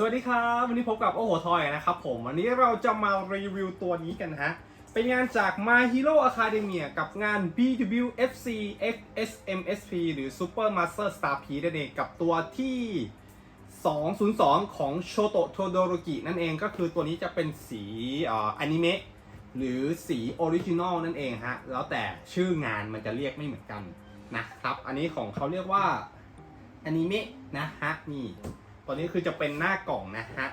สวัสดีครับ วันนี้พบกับโอโหทอยนะครับผมวันนี้เราจะมารีวิวตัวนี้กันนะฮะ เป็นงานจาก My Hero Academia กับงาน BWFC XSMSP หรือ Super Master Star P นั่นเองกับตัวที่ 202 ของโชโตะโทโดโรกินั่นเองก็คือตัวนี้จะเป็นสีเอ่ออนิเมะหรือสีออริจินอลนั่นเองฮะ แล้วแต่ชื่องานมันจะเรียกไม่เหมือนกันนะครับ อันนี้ของเขาเรียกว่าอนิเมะนะฮะ นี่ ตัวนี้คือจะเป็นหน้ากล่องนะฮะ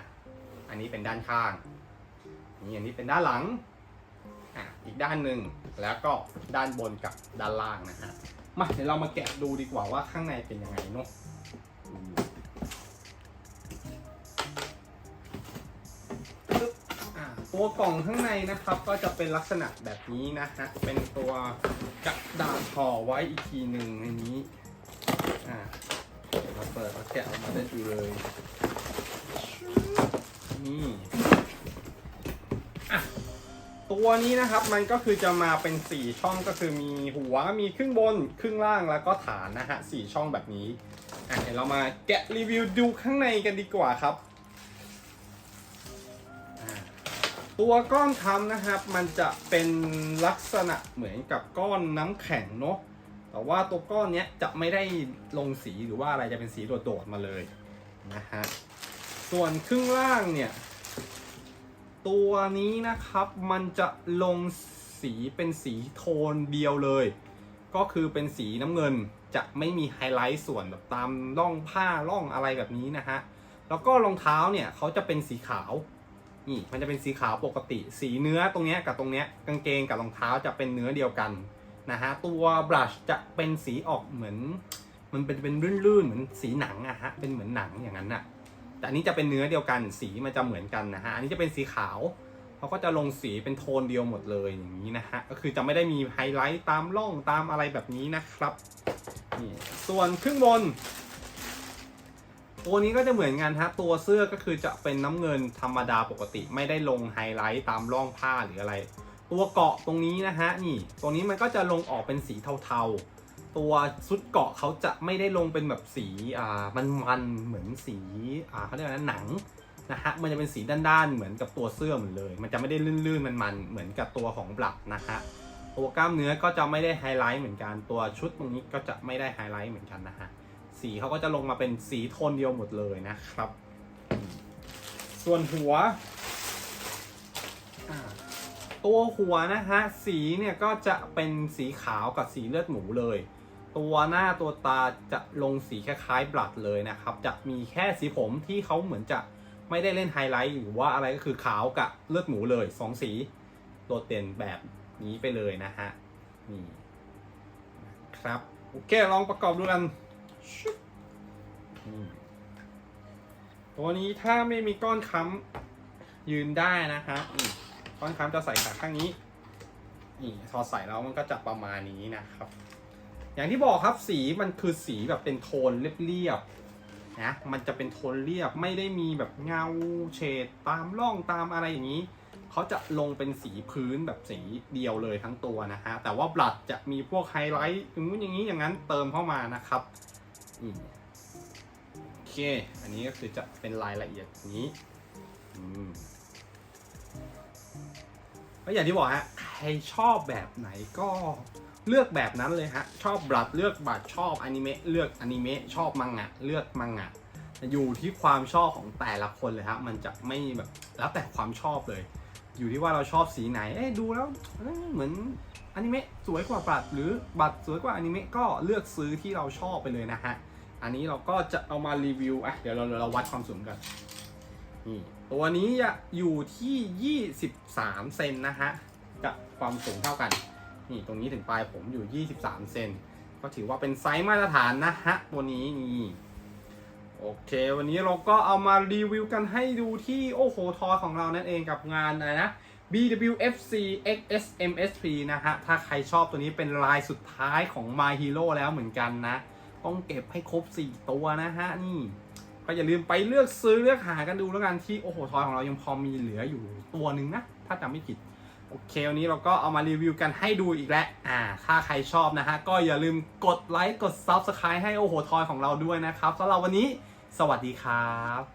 อันนี้เป็นด้านข้าง นี่อันนี้เป็นด้านหลัง อะอีกด้านหนึ่งแล้วก็ด้านบนกับด้านล่างนะฮะ มาเดี๋ยวเรามาแกะดูดีกว่าว่าข้างในเป็นยังไงเนาะตัวกล่องข้างในนะครับก็จะเป็นลักษณะแบบนี้นะฮะ เป็นตัวกระดาษห่อไว้อีกทีหนึ่งในนี้ อ่า เราเปิดแล้วแกะออกมาได้ดูเลยนี่อะตัวนี้นะครับมันก็คือจะมาเป็นสี่ช่องก็คือมีหัวมีครึ่งบนครึ่งล่างแล้วก็ฐานนะฮะสี่ช่องแบบนี้อะเดี๋ยวเรามาแกะรีวิวดูข้างในกันดีกว่าครับตัวก้อนทำนะครับ มันจะเป็นลักษณะเหมือนกับก้อนน้ำแข็งเนาะ แต่ว่าตัวก้อนเนี้ยจะไม่ได้ลงสีหรือว่าอะไรจะเป็นสีโดดๆมาเลยนะฮะ ส่วนครึ่งล่างเนี่ย ตัวนี้นะครับมันจะลงสีเป็นสีโทนเดียวเลย ก็คือเป็นสีน้ำเงินจะไม่มีไฮไลท์ส่วนแบบตามร่องผ้าร่องอะไรแบบนี้นะฮะ แล้วก็รองเท้าเนี่ยเขาจะเป็นสีขาวนี่มันจะเป็นสีขาวปกติ สีเนื้อตรงเนี้ยกับตรงเนี้ยกางเกงกับรองเท้าจะเป็นเนื้อเดียวกัน นะฮะตัวบลัชจะเป็นสีออกเหมือน มันเป็นเป็นลื่นๆเหมือนสีหนังอะฮะเป็นเหมือนหนังอย่างนั้นน่ะแต่อันนี้จะเป็นเนื้อเดียวกันสีมันจะเหมือนกันนะฮะอันนี้จะเป็นสีขาวเขาก็จะลงสีเป็นโทนเดียวหมดเลยอย่างนี้นะฮะก็คือจะไม่ได้มีไฮไลท์ตามร่องตามอะไรแบบนี้นะครับนี่ส่วนครึ่งบน ตัวนี้ก็จะเหมือนกันฮะตัวเสื้อก็คือจะเป็นน้ำเงินธรรมดาปกติ ไม่ได้ลงไฮไลท์ตามร่องผ้าหรืออะไร ตัวเกาะตรงนี้นะฮะนี่ตรงนี้มันก็จะลงออกเป็นสีเทาๆ ตัวชุดเกาะเขาจะไม่ได้ลงเป็นแบบสีอ่ามันๆเหมือนสีอ่าเขาเรียกว่าหนังนะฮะมันจะเป็นสีด้านๆเหมือนกับตัวเสื้อเหมือนเลย มันจะไม่ได้ลื่นๆมันๆเหมือนกับตัวของบลักนะฮะตัวกล้ามเนื้อก็จะไม่ได้ไฮไลท์เหมือนกันตัวชุดตรงนี้ก็จะไม่ได้ไฮไลท์เหมือนกันนะฮะสีเขาก็จะลงมาเป็นสีโทนเดียวหมดเลยนะครับ ส่วนหัว ตัวหัวนะฮะสีเนี่ยก็จะเป็นสีขาวกับสีเลือดหมูเลย ตัวหน้าตัวตาจะลงสีคล้ายๆบลัดเลยนะครับ จะมีแค่สีผมที่เขาเหมือนจะไม่ได้เล่นไฮไลท์หรือว่าอะไรก็คือขาวกับเลือดหมูเลยสองสีโดดเด่นแบบนี้ไปเลยนะฮะนี่ครับโอเคลองประกอบดูกันตัวนี้ถ้าไม่มีก้อนค้ำยืนได้นะฮะ อืมก้อนค้ำจะใส่ขาข้างนี้นี่พอใส่แล้วมันก็จะประมาณนี้นะครับ อย่างที่บอกครับสีมันคือสีแบบเป็นโทนเรียบๆนะมันจะเป็นโทนเรียบไม่ได้มีแบบเงาเฉดตามร่องตามอะไรอย่างนี้เขาจะลงเป็นสีพื้นแบบสีเดียวเลยทั้งตัวนะฮะแต่ว่าบลัดจะมีพวกไฮไลท์อย่างนู้นอย่างนี้อย่างนั้นเติมเข้ามานะครับอืมโอเค อันนี้ก็คือจะเป็นรายละเอียดนี้อืม ก็อย่างที่บอกฮะใครชอบแบบไหนก็เลือกแบบนั้นเลยฮะ ชอบบลัดเลือกบัตรชอบอนิเมะเลือกอนิเมะชอบมังงะเลือกมังงะอยู่ที่ความชอบของแต่ละคนเลยฮะมันจะไม่แบบแล้วแต่ความชอบเลย อยู่ที่ว่าเราชอบสีไหนเอ๊ดูแล้วเอ้ยเหมือนอนิเมะสวยกว่าบัตรหรือบัตรสวยกว่าอนิเมะก็เลือกซื้อที่เราชอบไปเลยนะฮะอันนี้เราก็จะเอามารีวิวอะเดี๋ยวเราเราวัดความสูงกัน นี่ตัวนี้อยู่ที่ 23 เซนนะฮะกับความสูงเท่ากัน นี่ตรงนี้ถึงปลายผมอยู่ 23 เซนก็ถือว่าเป็นไซส์มาตรฐานนะฮะตัวนี้นี่โอเค วันนี้เราก็เอามารีวิวกันให้ดูที่โอ้โหทอของเรานั่นเองกับงานอะไรนะ BWFC XSMSP นะฮะ ถ้าใครชอบตัวนี้เป็นลายสุดท้ายของ My Hero แล้วเหมือนกันนะ ต้องเก็บให้ครบ 4 ตัวนะฮะ นี่ ก็อย่าลืมไปเลือกซื้อเลือกหากันดูแล้วกันที่โอ้โหทอยของเรายังพอมีเหลืออยู่ตัวหนึ่งนะ ถ้าจำไม่ผิด โอเค วันนี้เราก็เอามารีวิวกันให้ดูอีกแล้วอ่า ถ้าใครชอบนะฮะ ก็อย่าลืมกดไลค์กด Subscribe ให้โอ้โหทอยของเราด้วยนะครับสำหรับวันนี้ สวัสดีครับ